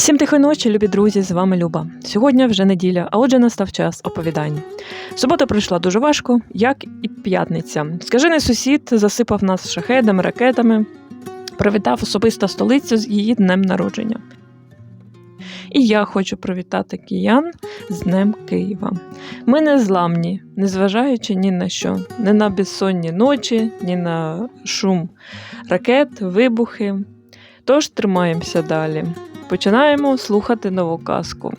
Всім тихої ночі, любі друзі, з вами Люба. Сьогодні вже неділя, а отже, настав час оповідань. Субота пройшла дуже важко, як і п'ятниця. Скажений сусід засипав нас шахедами, ракетами, привітав особисто столицю з її днем народження. І я хочу привітати киян з Днем Києва. Ми не зламні, незважаючи ні на що, ні на безсонні ночі, ні на шум ракет, вибухи. Тож тримаємося далі. Починаємо слухати нову казку.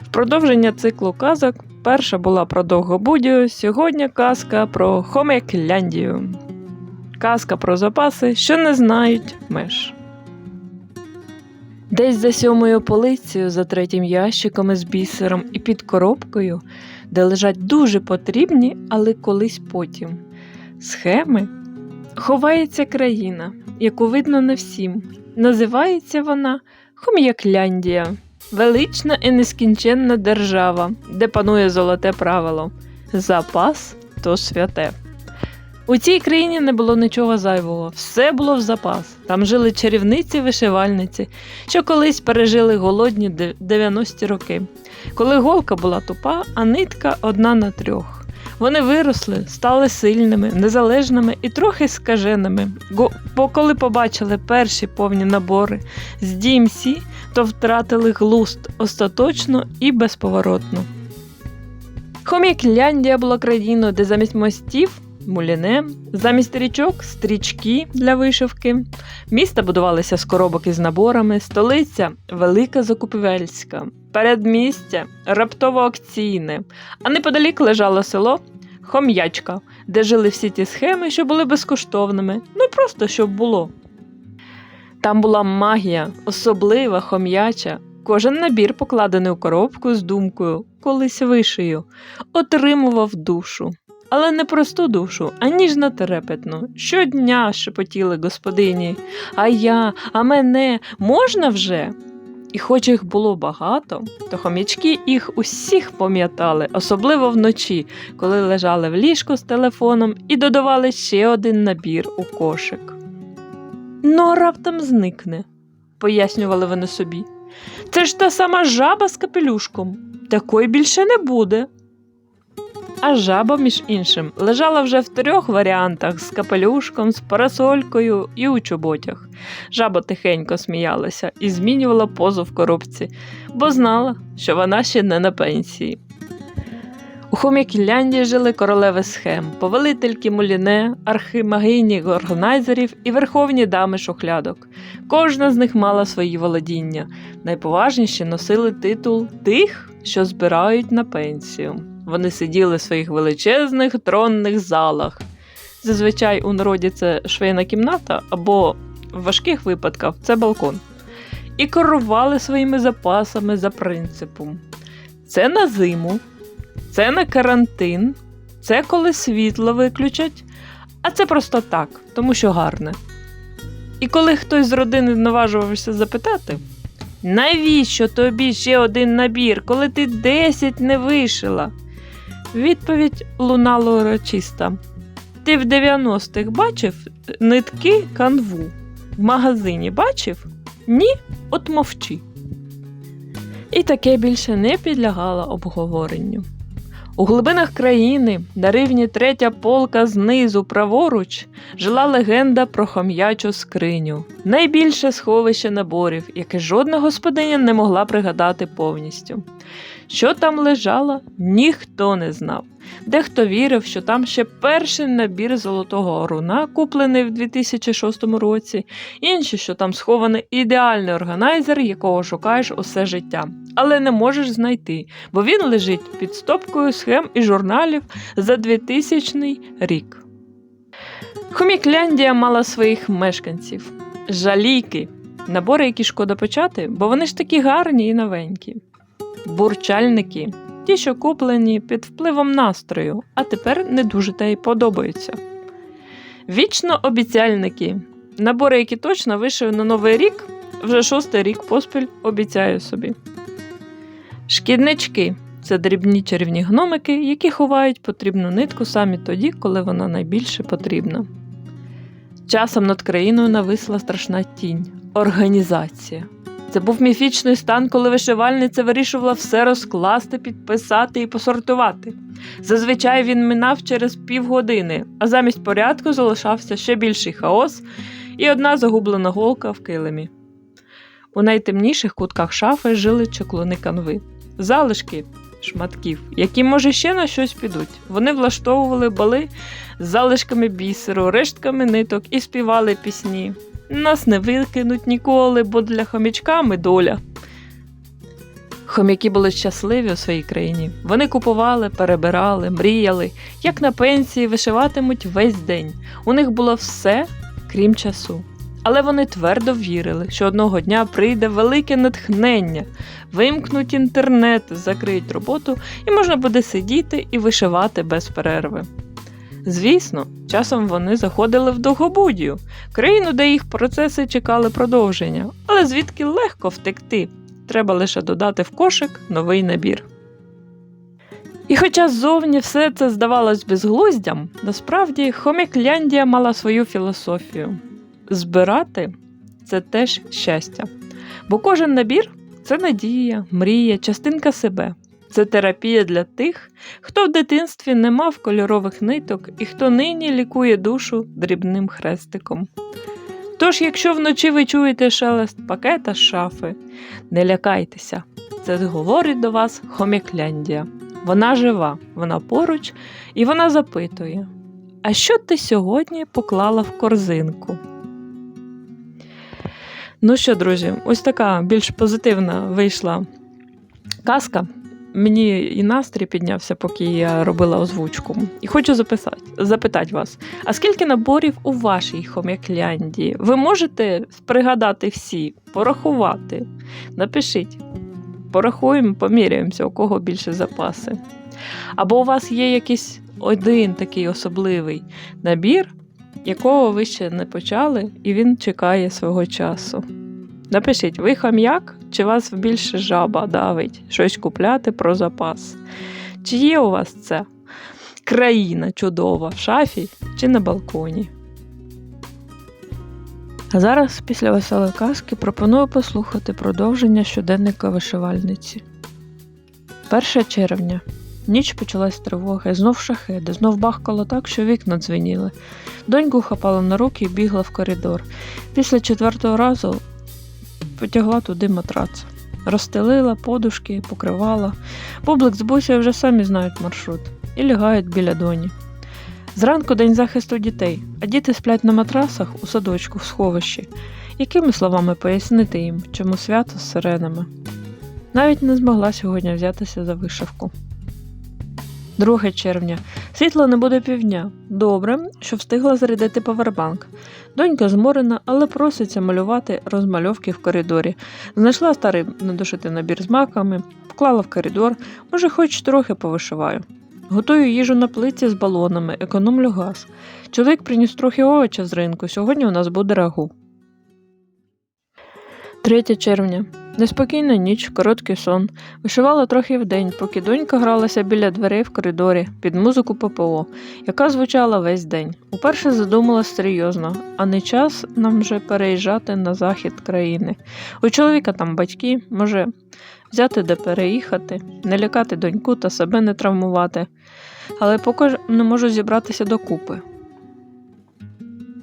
В продовження циклу казок перша була про Довгобудію, сьогодні казка про Хомекляндію. Казка про запаси, що не знають меж. Десь за сьомою полицею, за третім ящиком із бісером і під коробкою, де лежать дуже потрібні, але колись потім. Схеми ховається країна, яку видно не всім. Називається вона Хом'якляндія, велична і нескінченна держава, де панує золоте правило запас то святе. У цій країні не було нічого зайвого, все було в запас. Там жили чарівниці-вишивальниці, що колись пережили голодні 90-ті роки, коли голка була тупа, а нитка одна на трьох. Вони виросли, стали сильними, незалежними і трохи скаженими. Бо коли побачили перші повні набори з DMC, то втратили глуст остаточно і безповоротно. Хом'якляндія була країною, де замість мостів муліне, замість річок стрічки для вишивки. Міста будувалися з коробок із наборами, столиця велика закупівельська, передмістя раптово акційне, а неподалік лежало село Хом'ячка, де жили всі ті схеми, що були безкоштовними, ну просто щоб було. Там була магія, особлива, хом'яча. Кожен набір, покладений у коробку з думкою, колись вишию, отримував душу. Але не просту душу, а ніжно терепетну. Щодня шепотіли господині. А я, а мене можна вже? І хоч їх було багато, то хомячки їх усіх пам'ятали, особливо вночі, коли лежали в ліжку з телефоном і додавали ще один набір у кошик. Ну, раптом зникне, пояснювали вони собі. Це ж та сама жаба з капелюшком. Такої більше не буде. А жаба, між іншим, лежала вже в трьох варіантах з капелюшком, з парасолькою і у чоботях. Жаба тихенько сміялася і змінювала позу в коробці, бо знала, що вона ще не на пенсії. У Хом'якіляндії жили королеви схем, повелительки муліне, архимагині органайзерів і верховні дами шухлядок. Кожна з них мала свої володіння. Найповажніші носили титул тих, що збирають на пенсію. Вони сиділи в своїх величезних тронних залах. Зазвичай у народі це швейна кімната або в важких випадках це балкон. І керували своїми запасами за принципом: це на зиму, це на карантин, це коли світло виключать, а це просто так, тому що гарне. І коли хтось з родини наважувався запитати, навіщо тобі ще один набір, коли ти 10 не вишила? Відповідь лунала урочиста. Ти в 90-х бачив нитки канву? В магазині бачив? Ні, от мовчи. І таке більше не підлягало обговоренню. У глибинах країни, на рівні третя полка знизу праворуч, жила легенда про хом'ячу скриню, найбільше сховище наборів, яке жодна господиня не могла пригадати повністю. Що там лежало, ніхто не знав. Дехто вірив, що там ще перший набір золотого оруна, куплений в 2006 році, інші, що там схований ідеальний органайзер, якого шукаєш усе життя, але не можеш знайти, бо він лежить під стопкою схем і журналів за 2000 рік. Хомікляндія мала своїх мешканців, жалійки, набори, які шкода почати, бо вони ж такі гарні і новенькі. Бурчальники, ті, що куплені під впливом настрою, а тепер не дуже та й подобаються. Вічно обіцяльники, набори, які точно вишив на новий рік, вже шостий рік поспіль обіцяю собі. Шкіднички це дрібні чарівні гномики, які ховають потрібну нитку самі тоді, коли вона найбільше потрібна. Часом над країною нависла страшна тінь організація. Це був міфічний стан, коли вишивальниця вирішувала все розкласти, підписати і посортувати. Зазвичай він минав через півгодини, а замість порядку залишався ще більший хаос і одна загублена голка в килимі. У найтемніших кутках шафи жили чеклуни канви, залишки шматків, які, може, ще на щось підуть. Вони влаштовували бали з залишками бісеру, рештками ниток і співали пісні. Нас не викинуть ніколи, бо для хомячка ми доля. Хомяки були щасливі у своїй країні. Вони купували, перебирали, мріяли, як на пенсії вишиватимуть весь день. У них було все, крім часу. Але вони твердо вірили, що одного дня прийде велике натхнення, вимкнуть інтернет, закриють роботу, і можна буде сидіти і вишивати без перерви. Звісно, часом вони заходили в Довгобудію, країну, де їх процеси чекали продовження, але звідки легко втекти. Треба лише додати в кошик новий набір. І хоча ззовні все це здавалось безглуздям, насправді Хомікляндія мала свою філософію збирати це теж щастя. Бо кожен набір це надія, мрія, частинка себе. Це терапія для тих, хто в дитинстві не мав кольорових ниток і хто нині лікує душу дрібним хрестиком. Тож, якщо вночі ви чуєте шелест пакета з шафи, не лякайтеся, це говорить до вас Хомікляндія. Вона жива, вона поруч і вона запитує: А що ти сьогодні поклала в корзинку? Ну що, друзі, ось така більш позитивна вийшла казка. Мені і настрій піднявся, поки я робила озвучку. І хочу записати, запитати вас: а скільки наборів у вашій хом'якляндії? Ви можете пригадати всі, порахувати? Напишіть. Порахуємо, поміряємося, у кого більше запаси. Або у вас є якийсь один такий особливий набір, якого ви ще не почали, і він чекає свого часу. Напишіть, ви хам'як, чи вас більше жаба давить щось купляти про запас? Чи є у вас це країна чудова в шафі чи на балконі? А зараз, після веселої казки, пропоную послухати продовження щоденника вишивальниці. 1 червня. Ніч почалась тривоги, знов шахеди, знов бахкало так, що вікна дзвеніли. Доньку хапала на руки і бігла в коридор. Після четвертого разу потягла туди матрац. Розстелила подушки, покривала. Бублик з Бусею вже самі знають маршрут і лягають біля доні. Зранку день захисту дітей, а діти сплять на матрасах у садочку в сховищі. Якими словами пояснити їм, чому свято з сиренами? Навіть не змогла сьогодні взятися за вишивку. 2 червня. Світла не буде півдня. Добре, що встигла зарядити павербанк. Донька зморена, але проситься малювати розмальовки в коридорі. Знайшла старий недошитий набір з маками, вклала в коридор, може, хоч трохи повишиваю. Готую їжу на плиці з балонами, економлю газ. Чоловік приніс трохи овоча з ринку. Сьогодні у нас буде рагу. 3 червня. Неспокійна ніч, короткий сон. Вишивала трохи вдень, поки донька гралася біля дверей в коридорі під музику ППО, яка звучала весь день. Уперше задумалась серйозно, а не час нам вже переїжджати на захід країни. У чоловіка там батьки, може взяти де переїхати, не лякати доньку та себе не травмувати, але поки не можу зібратися докупи.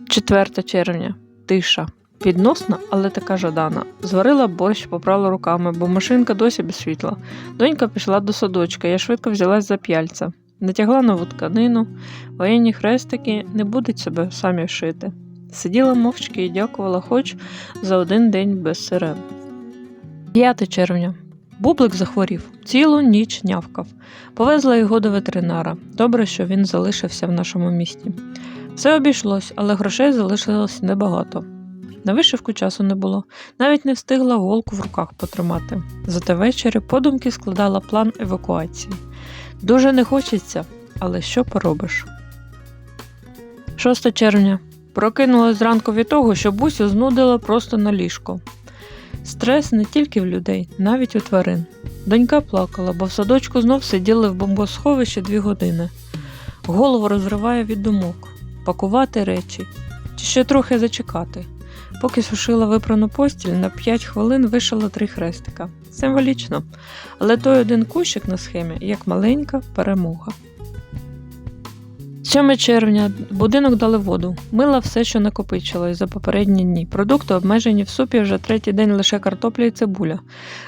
4 червня. Тиша. Відносна, але така жадана. Зварила борщ, попрала руками, бо машинка досі без світла. Донька пішла до садочка, я швидко взялась за п'яльця. Натягла нову тканину, воєнні хрестики не будуть себе самі шити. Сиділа мовчки і дякувала хоч за один день без сирен. 5 червня. Бублик захворів, цілу ніч нявкав. Повезла його до ветеринара. Добре, що він залишився в нашому місті. Все обійшлось, але грошей залишилось небагато. На вишивку часу не було, навіть не встигла голку в руках потримати. Зате ввечері подумки складала план евакуації. Дуже не хочеться, але що поробиш? 6 червня. Прокинулась зранку від того, що бусю знудило просто на ліжко. Стрес не тільки в людей, навіть у тварин. Донька плакала, бо в садочку знов сиділи в бомбосховищі дві години. Голову розриває від думок, пакувати речі, чи ще трохи зачекати. Поки сушила випрану постіль, на 5 хвилин вишила три хрестика. Символічно. Але той один кущик на схемі як маленька перемога. 7 червня будинок дали воду. Мила все, що накопичилось за попередні дні. Продукти обмежені в супі вже третій день лише картопля і цибуля.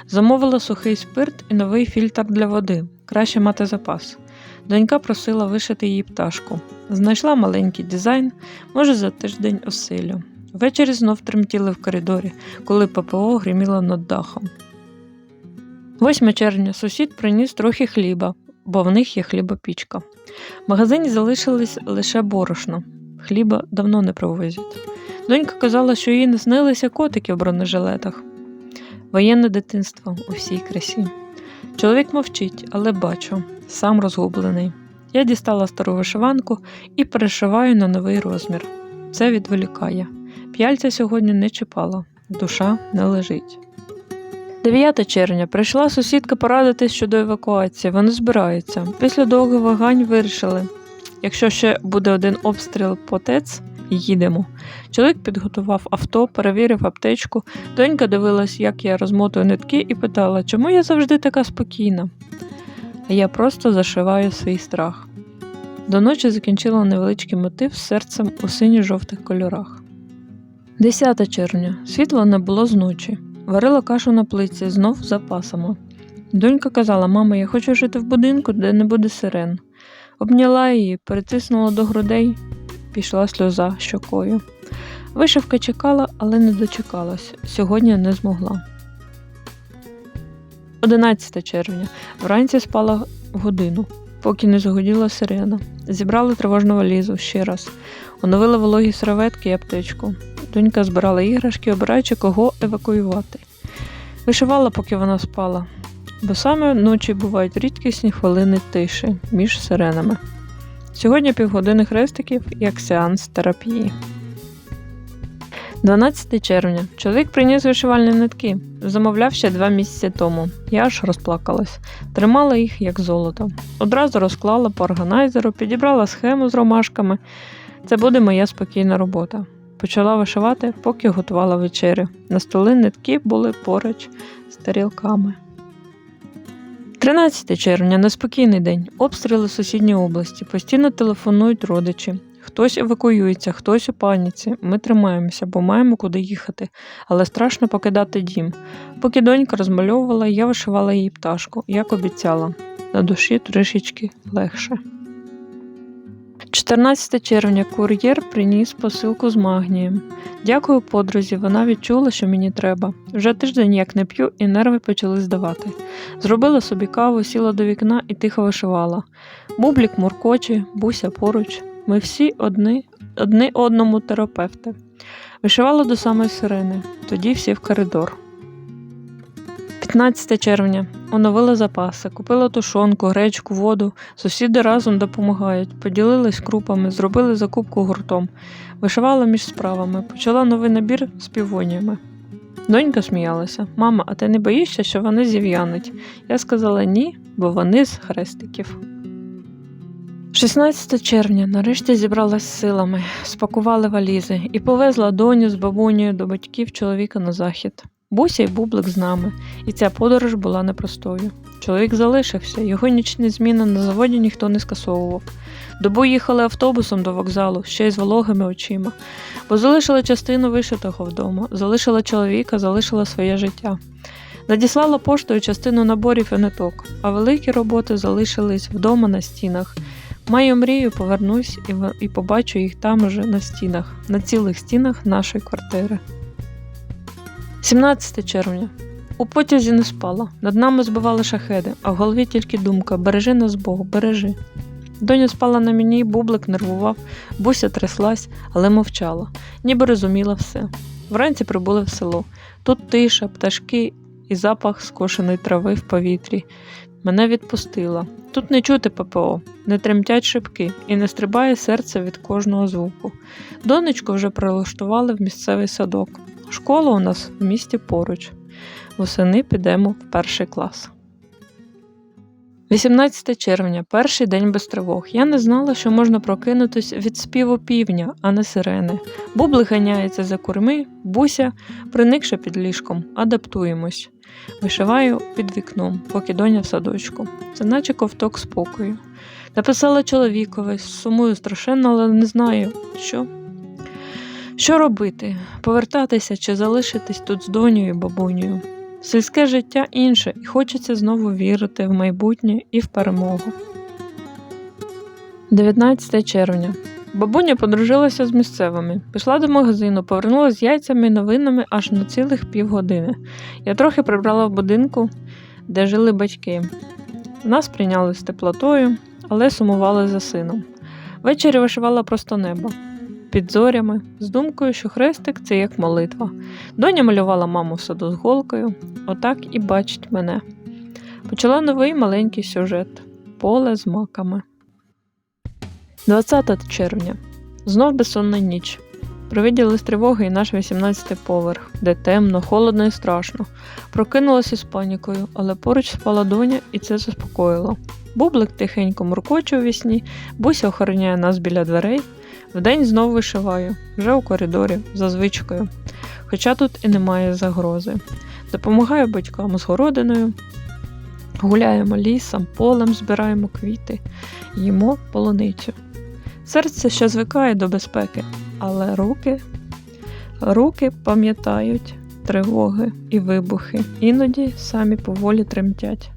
Замовила сухий спирт і новий фільтр для води. Краще мати запас. Донька просила вишити їй пташку. Знайшла маленький дизайн, може за тиждень осилю. Ввечері знов тремтіли в коридорі, коли ППО гриміло над дахом. 8 червня сусід приніс трохи хліба, бо в них є хлібопічка. В магазині залишились лише борошно. Хліба давно не привозять. Донька казала, що їй не снилися котики в бронежилетах. Воєнне дитинство у всій красі. Чоловік мовчить, але бачу, сам розгублений. Я дістала стару вишиванку і перешиваю на новий розмір. Це відволікає. П'яльця сьогодні не чіпала, душа не лежить. 9 червня прийшла сусідка порадитись щодо евакуації. Вони збираються. Після довгих вагань вирішили, якщо ще буде один обстріл по ТЕЦ, їдемо. Чоловік підготував авто, перевірив аптечку. Донька дивилась, як я розмотую нитки, і питала, чому я завжди така спокійна. А я просто зашиваю свій страх. До ночі закінчила невеличкий мотив з серцем у синьо-жовтих кольорах. 10 червня. Світла не було з ночі. Варила кашу на плиці, знов з запасами. Донька казала: Мама, я хочу жити в будинку, де не буде сирен. Обняла її, перетиснула до грудей, пішла сльоза щокою. Вишивка чекала, але не дочекалась. Сьогодні не змогла. 11 червня. Вранці спала годину, поки не загоділа сирена. Зібрали тривожну валізу ще раз. Оновили вологі серветки і аптечку. Донька збирала іграшки, обираючи, кого евакуювати. Вишивала, поки вона спала, бо саме ночі бувають рідкісні хвилини тиші між сиренами. Сьогодні півгодини хрестиків як сеанс терапії. 12 червня. Чоловік приніс вишивальні нитки. Замовляв ще два місяці тому. Я аж розплакалась. Тримала їх як золото. Одразу розклала по органайзеру, підібрала схему з ромашками. Це буде моя спокійна робота. Почала вишивати, поки готувала вечерю. На столи нитки були поруч з тарілками. 13 червня неспокійний день. Обстріли в сусідній області. Постійно телефонують родичі. Хтось евакуюється, хтось у паніці. Ми тримаємося, бо маємо куди їхати, але страшно покидати дім. Поки донька розмальовувала, я вишивала їй пташку, як обіцяла. На душі трішечки легше. 14 червня кур'єр приніс посилку з магнієм. Дякую подрузі, вона відчула, що мені треба. Вже тиждень як не п'ю, і нерви почали здавати. Зробила собі каву, сіла до вікна і тихо вишивала. Бублік муркоче, буся поруч. Ми всі одні, одні одному терапевти. Вишивала до самої сирени, тоді всі в коридор. 15 червня. Оновила запаси, купила тушонку, гречку, воду. Сусіди разом допомагають, поділились крупами, зробили закупку гуртом, вишивала між справами, почала новий набір з півоніями. Донька сміялася: Мама, а ти не боїшся, що вони зів'януть? Я сказала ні, бо вони з хрестиків. 16 червня нарешті зібралась силами, спакували валізи і повезла доню з бабунею до батьків чоловіка на захід. Буся й бублик з нами, і ця подорож була непростою. Чоловік залишився, його нічні зміни на заводі ніхто не скасовував. Добу їхали автобусом до вокзалу, ще й з вологими очима, бо залишила частину вишитого вдома, залишила чоловіка, залишила своє життя. Надіслала поштою частину наборів і ниток, а великі роботи залишились вдома на стінах. Маю мрію, повернусь і, і побачу їх там уже на стінах, на цілих стінах нашої квартири. 17 червня. У потязі не спала. Над нами збивали шахеди, а в голові тільки думка бережи нас Бог, бережи. Доня спала на мені, бублик нервував, буся тряслась, але мовчала, ніби розуміла все. Вранці прибули в село. Тут тиша, пташки і запах скошеної трави в повітрі. Мене відпустила. Тут не чути ППО, не тремтять шибки і не стрибає серце від кожного звуку. Донечку вже прилаштували в місцевий садок. Школа у нас в місті поруч. Восени підемо в перший клас. 18 червня, перший день без тривог. Я не знала, що можна прокинутись від співу півня, а не сирени. Бубли ганяється за курми, буся, приникше під ліжком, адаптуємось. Вишиваю під вікном, поки доня в садочку. Це наче ковток спокою. Написала чоловікові, сумую страшенно, але не знаю, що. Що робити? Повертатися чи залишитись тут з донею і бабунею? Сільське життя інше, і хочеться знову вірити в майбутнє і в перемогу. 19 червня. Бабуня подружилася з місцевими, пішла до магазину, повернулася з яйцями і новинами аж на цілих півгодини. Я трохи прибрала в будинку, де жили батьки. Нас прийняли з теплотою, але сумували за сином. Ввечері вишивала просто небо під зорями, з думкою, що хрестик це як молитва. Доня малювала маму в саду з голкою, отак і бачить мене. Почала новий маленький сюжет поле з маками. 20 червня. Знов безсонна ніч. Привиділись тривоги і наш 18-й поверх, де темно, холодно і страшно. Прокинулася з панікою, але поруч спала доня, і це заспокоїло. Бублик тихенько муркоче у вісні, буся охороняє нас біля дверей. Вдень знову вишиваю, вже у коридорі, за звичкою. Хоча тут і немає загрози. Допомагаю батькам з городиною, гуляємо лісом, полем збираємо квіти, їмо полуницю. Серце ще звикає до безпеки, але руки, руки пам'ятають тривоги і вибухи, іноді самі поволі тремтять.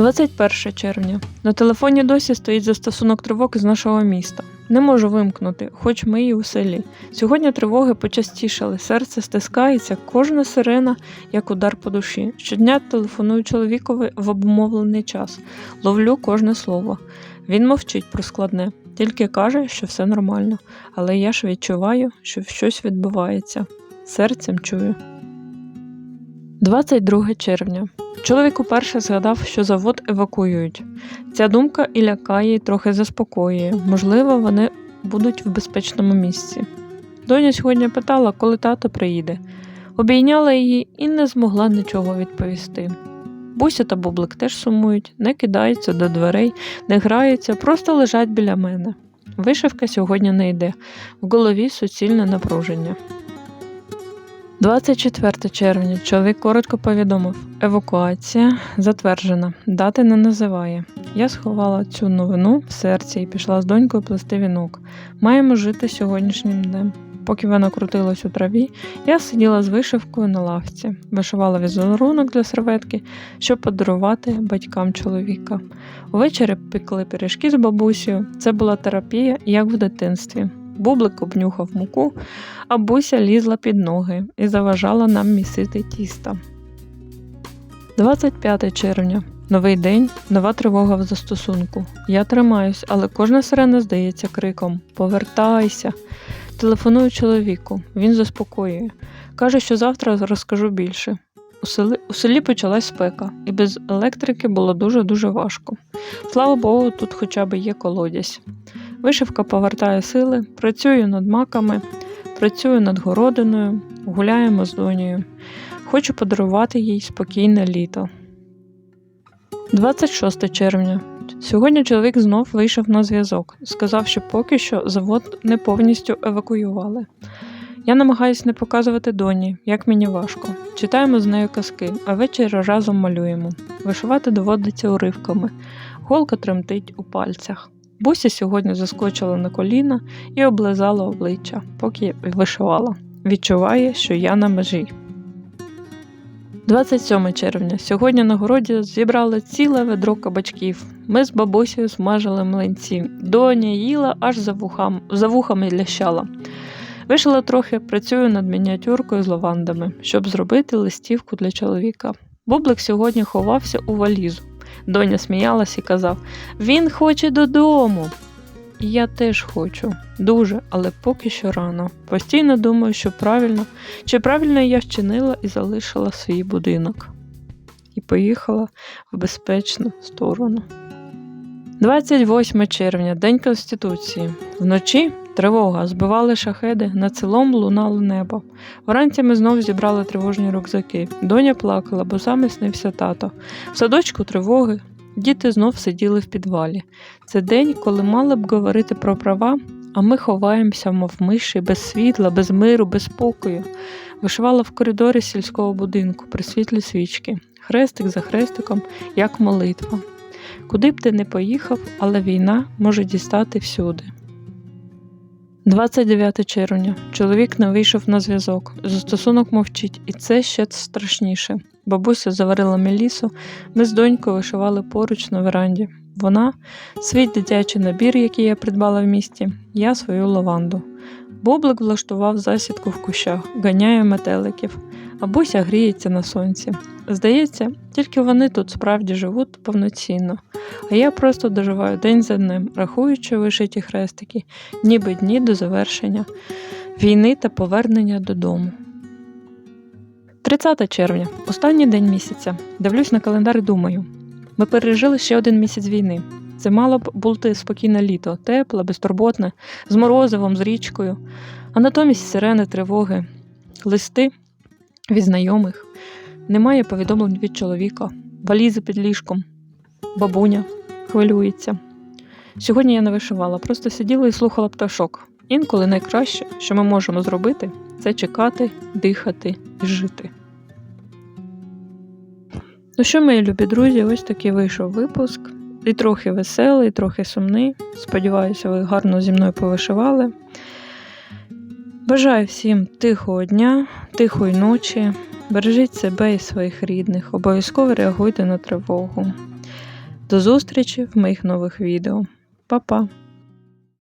21 червня. На телефоні досі стоїть застосунок тривог з нашого міста. Не можу вимкнути, хоч ми і у селі. Сьогодні тривоги почастішали, серце стискається, кожна сирена, як удар по душі. Щодня телефоную чоловікові в обумовлений час, ловлю кожне слово. Він мовчить про складне, тільки каже, що все нормально, але я ж відчуваю, що щось відбувається. Серцем чую. 22 червня. Чоловік уперше згадав, що завод евакуюють. Ця думка і лякає, і трохи заспокоює. Можливо, вони будуть в безпечному місці. Доня сьогодні питала, коли тато приїде. Обійняла її і не змогла нічого відповісти. Буся та бублик теж сумують, не кидаються до дверей, не граються, просто лежать біля мене. Вишивка сьогодні не йде, в голові суцільне напруження. 24 червня чоловік коротко повідомив: евакуація затверджена, дати не називає. Я сховала цю новину в серці і пішла з донькою плести вінок. Маємо жити сьогоднішнім днем. Поки вона крутилась у траві, я сиділа з вишивкою на лавці, вишивала візерунок для серветки, щоб подарувати батькам чоловіка. Увечері пекли пиріжки з бабусею. Це була терапія, як в дитинстві. Бублик обнюхав муку, а буся лізла під ноги і заважала нам місити тіста. 25 червня. Новий день, нова тривога в застосунку. Я тримаюсь, але кожна сирена здається криком Повертайся. Телефоную чоловіку, він заспокоює. Каже, що завтра розкажу більше. У селі, у селі почалась спека, і без електрики було дуже-дуже важко. Слава Богу, тут хоча б є колодязь. Вишивка повертає сили, працюю над маками, працюю над городиною, гуляємо з донею. Хочу подарувати їй спокійне літо. 26 червня. Сьогодні чоловік знов вийшов на зв'язок. Сказав, що поки що завод не повністю евакуювали. Я намагаюся не показувати доні, як мені важко. Читаємо з нею казки, а ввечері разом малюємо. Вишивати доводиться уривками. Голка тремтить у пальцях. Буся сьогодні заскочила на коліна і облизала обличчя, поки вишивала. Відчуває, що я на межі. 27 червня. Сьогодні на городі зібрали ціле ведро кабачків. Ми з бабусею смажили млинці. Доня їла аж за, вухам, за вухами лящала. Вишила трохи, працюю над мініатюркою з лавандами, щоб зробити листівку для чоловіка. Бублик сьогодні ховався у валізу. Доня сміялась і казав: Він хоче додому. І я теж хочу, дуже, але поки що рано. Постійно думаю, що правильно, чи правильно я вчинила і залишила свій будинок. І поїхала в безпечну сторону. 28 червня, День Конституції. Вночі Тривога, збивали шахеди, над селом лунало небо. Вранці ми знов зібрали тривожні рюкзаки. Доня плакала, бо саме снився тато. В садочку тривоги. Діти знов сиділи в підвалі. Це день, коли мали б говорити про права, а ми ховаємося, мов миші, без світла, без миру, без спокою. Вишивала в коридорі сільського будинку при світлі свічки, хрестик за хрестиком, як молитва. Куди б ти не поїхав, але війна може дістати всюди. 29 червня. Чоловік не вийшов на зв'язок. Застосунок мовчить, і це ще страшніше. Бабуся заварила мелісу, ми з донькою вишивали поруч на веранді. Вона свій дитячий набір, який я придбала в місті, я свою лаванду. Боблик влаштував засідку в кущах, ганяє метеликів, а буся гріється на сонці. Здається, тільки вони тут справді живуть повноцінно, а я просто доживаю день за днем, рахуючи вишиті хрестики, ніби дні до завершення війни та повернення додому. 30 червня, останній день місяця. Дивлюсь на календар і думаю. Ми пережили ще один місяць війни. Це мало б бути спокійне літо, тепле, безтурботне, з морозивом, з річкою, а натомість сирени, тривоги, листи від знайомих. Немає повідомлень від чоловіка, валізи під ліжком, бабуня хвилюється. Сьогодні я не вишивала, просто сиділа і слухала пташок. Інколи найкраще, що ми можемо зробити, це чекати, дихати і жити. Ну що, мої любі друзі, ось такий вийшов випуск. І трохи веселий, і трохи сумний. Сподіваюся, ви гарно зі мною повишивали. Бажаю всім тихого дня, тихої ночі. Бережіть себе і своїх рідних. Обов'язково реагуйте на тривогу. До зустрічі в моїх нових відео. Па-па!